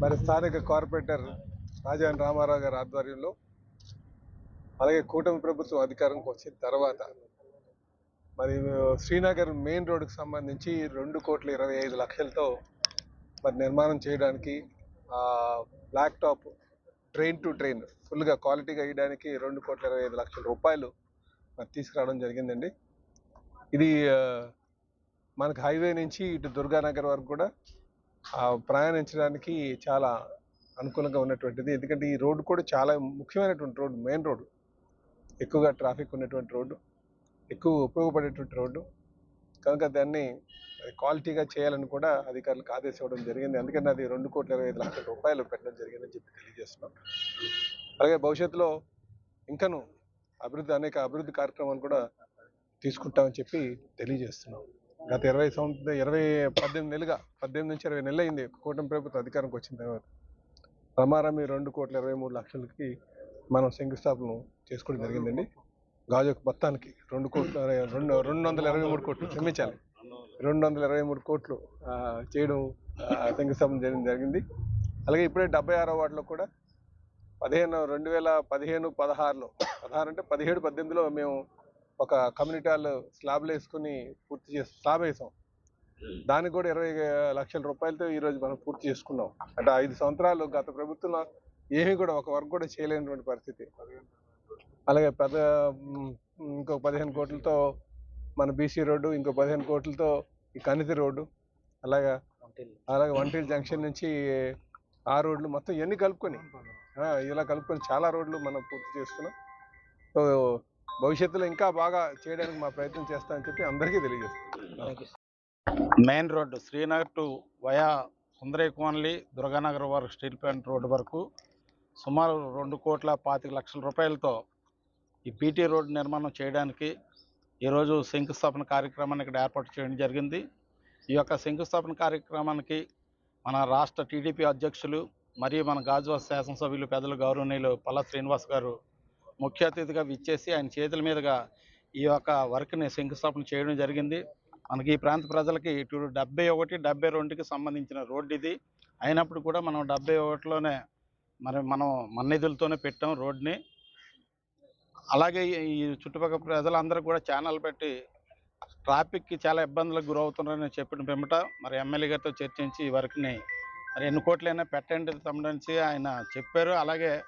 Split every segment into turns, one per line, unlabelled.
మరి స్థానిక కార్పొరేటర్ రాజాన్ రామారావు గారి ఆధ్వర్యంలో అలాగే కూటమి ప్రభుత్వం అధికారంకి వచ్చిన తర్వాత మరి శ్రీనగర్ మెయిన్ రోడ్డుకు సంబంధించి రెండు కోట్ల ఇరవై ఐదు లక్షలతో మరి నిర్మాణం చేయడానికి black top drain to drain ఫుల్గా క్వాలిటీగా వేయడానికి రెండు కోట్ల ఇరవై ఐదు లక్షల రూపాయలు మరి తీసుకురావడం జరిగిందండి. ఇది మనకు హైవే నుంచి ఇటు దుర్గానగర్ వరకు కూడా ప్రయాణించడానికి చాలా అనుకూలంగా ఉన్నటువంటిది. ఎందుకంటే ఈ రోడ్డు కూడా చాలా ముఖ్యమైనటువంటి రోడ్డు మెయిన్ రోడ్డు. ఎక్కువగా ట్రాఫిక్ ఉన్నటువంటి రోడ్డు ఎక్కువ ఉపయోగపడేటువంటి రోడ్డు. కనుక దాన్ని క్వాలిటీగా చేయాలని కూడా అధికారులకు ఆదేశం జరిగింది. అందుకని అది రెండు కోట్ల ఇరవై ఐదు లక్షల రూపాయలు పెట్టడం జరిగిందని చెప్పి తెలియజేస్తున్నాం. అలాగే భవిష్యత్తులో ఇంకను అభివృద్ధి అనేక అభివృద్ధి కార్యక్రమాలు కూడా తీసుకుంటామని చెప్పి తెలియజేస్తున్నాం. గత ఇరవై సంవత్సరం ఇరవై పద్దెనిమిది నెలలుగా పద్దెనిమిది నుంచి ఇరవై నెలలు అయింది కూటమి ప్రభుత్వం అధికారంకి వచ్చిన తర్వాత. ప్రమారం రెండు కోట్ల ఇరవై మూడు లక్షలకి మనం శంకుస్థాపన చేసుకోవడం జరిగిందండి. గాజు మొత్తానికి రెండు కోట్ల రెండు రెండు వందల ఇరవై మూడు కోట్లు క్షమించాలి. రెండు వందల ఇరవై మూడు కోట్లు చేయడం శంకుస్థాపన చేయడం జరిగింది. అలాగే ఇప్పుడే డెబ్బై ఆరో వార్డులో కూడా పదిహేను రెండు వేల పదిహేను పదహారులో పదహారు అంటే పదిహేడు పద్దెనిమిదిలో మేము ఒక కమ్యూనిటీ హాల్ స్లాబ్లు వేసుకుని పూర్తి చేసి స్లాబ్ వేసాం. దానికి కూడా ఇరవై లక్షల రూపాయలతో ఈరోజు మనం పూర్తి చేసుకున్నాం. అంటే ఐదు సంవత్సరాలు గత ప్రభుత్వంలో ఏమీ కూడా ఒక వర్క్ కూడా చేయలేనటువంటి పరిస్థితి. అలాగే పెద్ద మ్, ఇంకొక పదిహేను కోట్లతో మన బీసీ రోడ్డు ఇంకో పదిహేను కోట్లతో ఈ కనితి రోడ్డు అలాగే అలాగే వంటిల్ జంక్షన్ నుంచి ఆ రోడ్లు మొత్తం ఇవన్నీ కలుపుకొని? ఇలా కలుపుకొని చాలా రోడ్లు మనం పూర్తి చేస్తున్నాం సో భవిష్యత్తులో ఇంకా బాగా చేయడానికి మా ప్రయత్నం చేస్తామని చెప్పి అందరికీ తెలియజేస్తాం
main road Srinagar to via Sundarayya కోన్లీ Durganagar వరకు స్టీల్ ప్లాంట్ రోడ్డు వరకు సుమారు రెండు కోట్ల పాతిక లక్షల రూపాయలతో ఈ పీటీ రోడ్డు నిర్మాణం చేయడానికి ఈరోజు శంకుస్థాపన కార్యక్రమాన్ని ఇక్కడ ఏర్పాటు చేయడం జరిగింది. ఈ యొక్క శంకుస్థాపన కార్యక్రమానికి మన రాష్ట్ర టీడీపీ అధ్యక్షులు మరియు మన గాజువాస్ శాసనసభ్యులు పెద్దలు గౌరవనీయులు పల్లా శ్రీనివాస్ గారు ముఖ్య అతిథిగా విచ్చేసి ఆయన చేతుల మీదుగా ఈ యొక్క వర్క్ని శంకుస్థాపన చేయడం జరిగింది. మనకి ఈ ప్రాంత ప్రజలకి ఇటు డెబ్బై ఒకటి డెబ్బై రెండుకి సంబంధించిన రోడ్డు ఇది. అయినప్పుడు కూడా మనం డెబ్బై ఒకటిలోనే మరి మనం మన నిధులతోనే పెట్టాం రోడ్ని అలాగే ఈ- చుట్టుపక్కల ప్రజలందరూ కూడా ఛానల్ పెట్టి ట్రాఫిక్కి చాలా ఇబ్బందులకు గురవుతున్నారని చెప్పిన పిమ్మట మరి ఎమ్మెల్యే గారితో చర్చించి ఈ వర్క్ని మరి ఎన్ని కోట్లైనా పెట్టండి తమ్ముడని ఆయన చెప్పారు. అలాగే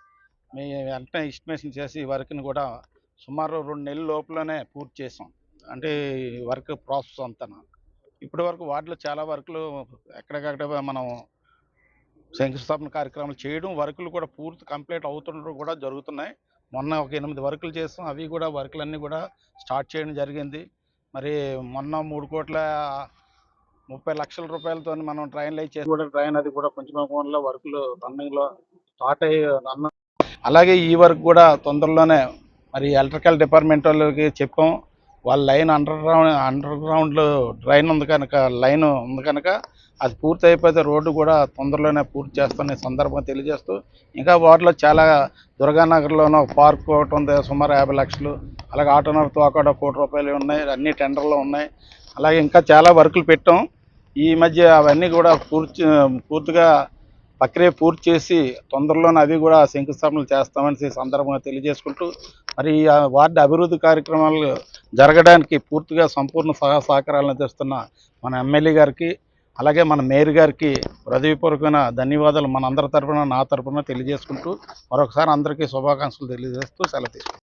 మీ వెంటనే ఎస్టిమేషన్ చేసి ఈ వర్క్ని కూడా సుమారు రెండు నెలల లోపలనే పూర్తి చేసాం. అంటే వర్క్ ప్రాసెస్ అంతా ఇప్పటి వరకు వాటిలో చాలా వర్కులు ఎక్కడికక్కడ మనం శంకుస్థాపన కార్యక్రమాలు చేయడం వర్కులు కూడా పూర్తి కంప్లీట్ అవుతుండడం కూడా జరుగుతున్నాయి. మొన్న ఒక ఎనిమిది వర్కులు చేస్తాం అవి కూడా వర్కులన్నీ కూడా స్టార్ట్ చేయడం జరిగింది. మరి మొన్న మూడు కోట్ల ముప్పై లక్షల రూపాయలతో మనం ట్రైన్లు అయితే కూడా ట్రైన్ అది కూడా కొంచెం కోణంలో వర్కులు రన్నింగ్లో స్టార్ట్ అయ్యి రన్ అలాగే ఈ వర్క్ కూడా తొందరలోనే మరి ఎలక్ట్రికల్ డిపార్ట్మెంట్ వాళ్ళకి చెప్పాం. వాళ్ళ లైన్ అండర్ గ్రౌండ్ అండర్ గ్రౌండ్లో డ్రైన్ ఉంది కనుక లైన్ ఉంది కనుక అది పూర్తి అయిపోతే రోడ్డు కూడా తొందరలోనే పూర్తి చేస్తాను సందర్భంగా తెలియజేస్తూ ఇంకా వాటిలో చాలా దుర్గానగర్లోనూ పార్క్ ఒకటి ఉంది సుమారు యాభై లక్షలు. అలాగే ఆటోనగర్ తోకాడ కోటి రూపాయలు ఉన్నాయి అన్ని టెండర్లో ఉన్నాయి. అలాగే ఇంకా చాలా వర్కులు పెట్టాం. ఈ మధ్య అవన్నీ కూడా పూర్తి పూర్తిగా ప్రక్రియ పూర్తి చేసి తొందరలోనే అవి కూడా శంకుస్థాపనలు చేస్తామని సందర్భంగా తెలియజేసుకుంటూ మరి ఆ వార్డు అభివృద్ధి కార్యక్రమాలు జరగడానికి పూర్తిగా సంపూర్ణ సహా సహకారాలను తెస్తున్న మన ఎమ్మెల్యే గారికి అలాగే మన మేయర్ గారికి హృదయపూర్వకమైన ధన్యవాదాలు మన అందరి తరపున నా తరపున తెలియజేసుకుంటూ మరొకసారి అందరికీ శుభాకాంక్షలు తెలియజేస్తూ సెలవు తీసుకుంటాం